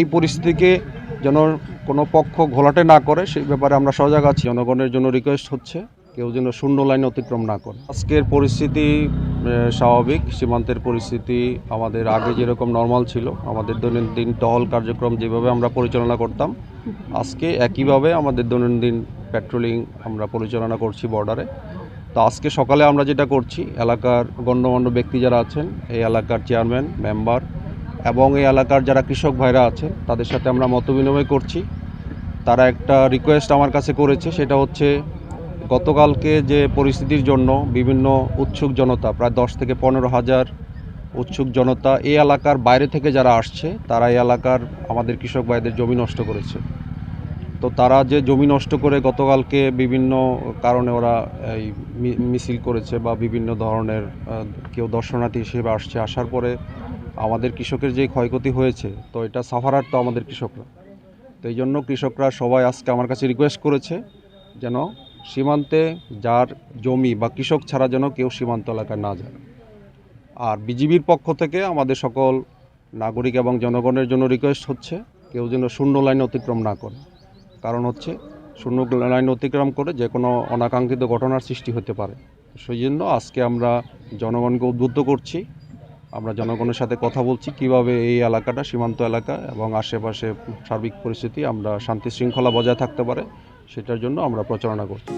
এই পরিস্থিতিকে যেন কোনো পক্ষ ঘোলাটে না করে, সেই ব্যাপারে আমরা সজাগ আছি। জনগণের জন্য রিকোয়েস্ট হচ্ছে, কেউ যেন শূন্য লাইন অতিক্রম না করে। আজকের পরিস্থিতি স্বাভাবিক। সীমান্তের পরিস্থিতি আমাদের আগে যেরকম নর্মাল ছিল, আমাদের দৈনন্দিন টহল কার্যক্রম যেভাবে আমরা পরিচালনা করতাম, আজকে একইভাবে আমাদের দৈনন্দিন পেট্রোলিং আমরা পরিচালনা করছি বর্ডারে তো আজকে সকালে আমরা যেটা করছি, এলাকার গণ্যমান্য ব্যক্তি যারা আছেন, এই এলাকার চেয়ারম্যান মেম্বার এবং এই এলাকার যারা কৃষক ভাইরা আছেন তাদের সাথে আমরা মতবিনিময় করছি। তারা একটা রিকোয়েস্ট আমার কাছে করেছে, সেটা হচ্ছে গতকালকে যে পরিস্থিতির জন্য বিভিন্ন উৎসুক জনতা, প্রায় দশ থেকে পনেরো হাজার উৎসুক জনতা এই এলাকার বাইরে থেকে যারা আসছে, তারা এই এলাকার আমাদের কৃষক ভাইদের জমি নষ্ট করেছে। তো তারা যে জমি নষ্ট করে গতকালকে বিভিন্ন কারণে ওরা এই মিছিল করেছে বা বিভিন্ন ধরনের কেউ দর্শনার্থী হিসেবে আসছে। আসার পরে আমাদের কৃষকের যে ক্ষয়ক্ষতি হয়েছে, তো এটা সাফারার তো আমাদের কৃষকরা। তো এই জন্য কৃষকরা সবাই আজকে আমার কাছে রিকোয়েস্ট করেছে যেন সীমান্তে যার জমি বা কৃষক ছাড়া যেন কেউ সীমান্ত এলাকায় না যায়। আর বিজিবির পক্ষ থেকে আমাদের সকল নাগরিক এবং জনগণের জন্য রিকোয়েস্ট হচ্ছে, কেউ যেন শূন্য লাইন অতিক্রম না করে। কারণ হচ্ছে, শূন্য লাইন অতিক্রম করে যে কোনো অনাকাঙ্ক্ষিত ঘটনার সৃষ্টি হতে পারে। সেই জন্য আজকে আমরা জনগণকে উদ্বুদ্ধ করছি। আমরা জনগণের সাথে কথা বলছি, কীভাবে এই এলাকাটা সীমান্ত এলাকা এবং আশেপাশে সার্বিক পরিস্থিতি আমরা শান্তি শৃঙ্খলা বজায় থাকতে পারে, সেটার জন্য আমরা প্রচারণা করছি।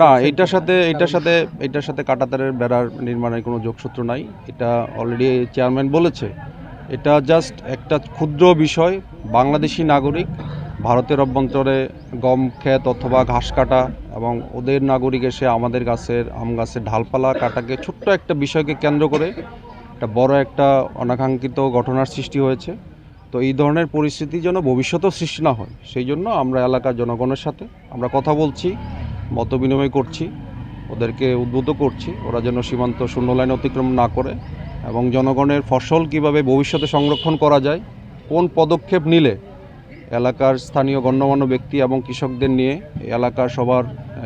না, এটার সাথে এটার সাথে এটার সাথে কাটাতারের বেড়ার নির্মাণের কোনো যোগসূত্র নাই। এটা অলরেডি চেয়ারম্যান বলেছে। এটা জাস্ট একটা ক্ষুদ্র বিষয়, বাংলাদেশি নাগরিক ভারতের অভ্যন্তরে গম ক্ষেত অথবা ঘাস কাটা এবং ওদের নাগরিক এসে আমাদের গাছের, আম গাছের ঢালপালা কাটাকে ছোট্ট একটা বিষয়কে কেন্দ্র করে একটা বড় একটা অনাকাঙ্ক্ষিত ঘটনার সৃষ্টি হয়েছে। তো এই ধরনের পরিস্থিতি যেন ভবিষ্যতেও সৃষ্টি না হয়, সেই জন্য আমরা এলাকার জনগণের সাথে আমরা কথা বলছি, মত বিনিময় করছি, ওদেরকে উদ্বুদ্ধ করছি, ওরা যেন সীমান্ত শূন্য লাইন অতিক্রম না করে এবং জনগণের ফসল কীভাবে ভবিষ্যতে সংরক্ষণ করা যায়, কোন পদক্ষেপ নিলে এলাকার স্থানীয় গণ্যমান্য ব্যক্তি এবং কৃষকদের নিয়ে এলাকার সবার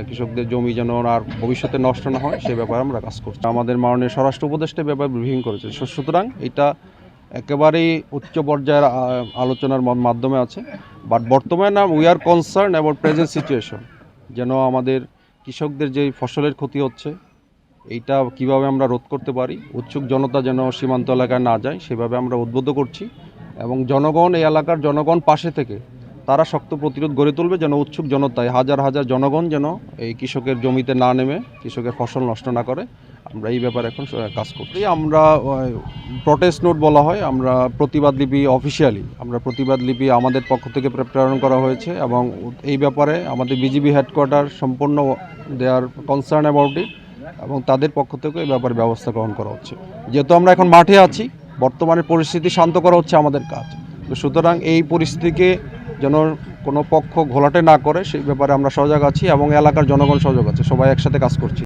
কৃষকদের জমি যেন আর ভবিষ্যতে নষ্ট না হয়, সে ব্যাপারে আমরা কাজ করছি। আমাদের মাননীয় স্বরাষ্ট্র উপদেষ্টা ব্যাপারে ব্রিফিং করেছে। সুতরাং এটা একেবারেই উচ্চ পর্যায়ের আলোচনার মাধ্যমে আছে। বাট বর্তমানে we are concern about present situation যেন আমাদের কৃষকদের যে ফসলের ক্ষতি হচ্ছে, এইটা কীভাবে আমরা রোধ করতে পারি, উৎসুক জনতা যেন সীমান্ত এলাকায় না যায়, সেভাবে আমরা উদ্বুদ্ধ করছি। এবং জনগণ, এই এলাকার জনগণ পাশে থেকে তারা শক্ত প্রতিরোধ গড়ে তুলবে যেন উৎসুক জনতায় হাজার হাজার জনগণ যেন এই কৃষকের জমিতে না নেমে কৃষকের ফসল নষ্ট না করে। আমরা এই ব্যাপারে এখন কাজ করছি। আমরা প্রটেস্ট নোট বলা হয়, আমরা প্রতিবাদ লিপি অফিসিয়ালি আমরা প্রতিবাদ লিপি আমাদের পক্ষ থেকে প্রে- প্রেরণ করা হয়েছে এবং এই ব্যাপারে আমাদের বিজিবি হেডকোয়ার্টার সম্পূর্ণ দে আর কনসার্ন অ্যাবাউট ইট এবং তাদের পক্ষ থেকে এই ব্যাপারে ব্যবস্থা গ্রহণ করা হচ্ছে। যেহেতু আমরা এখন মাঠে আছি বর্তমানে পরিস্থিতি শান্ত করা হচ্ছে আমাদের কাজ। সুতরাং এই পরিস্থিতিকে যেন কোনো পক্ষ ঘোলাটে না করে, সেই ব্যাপারে আমরা সজাগ আছি এবং এলাকার জনগণ সজাগ আছে, সবাই একসাথে কাজ করছি।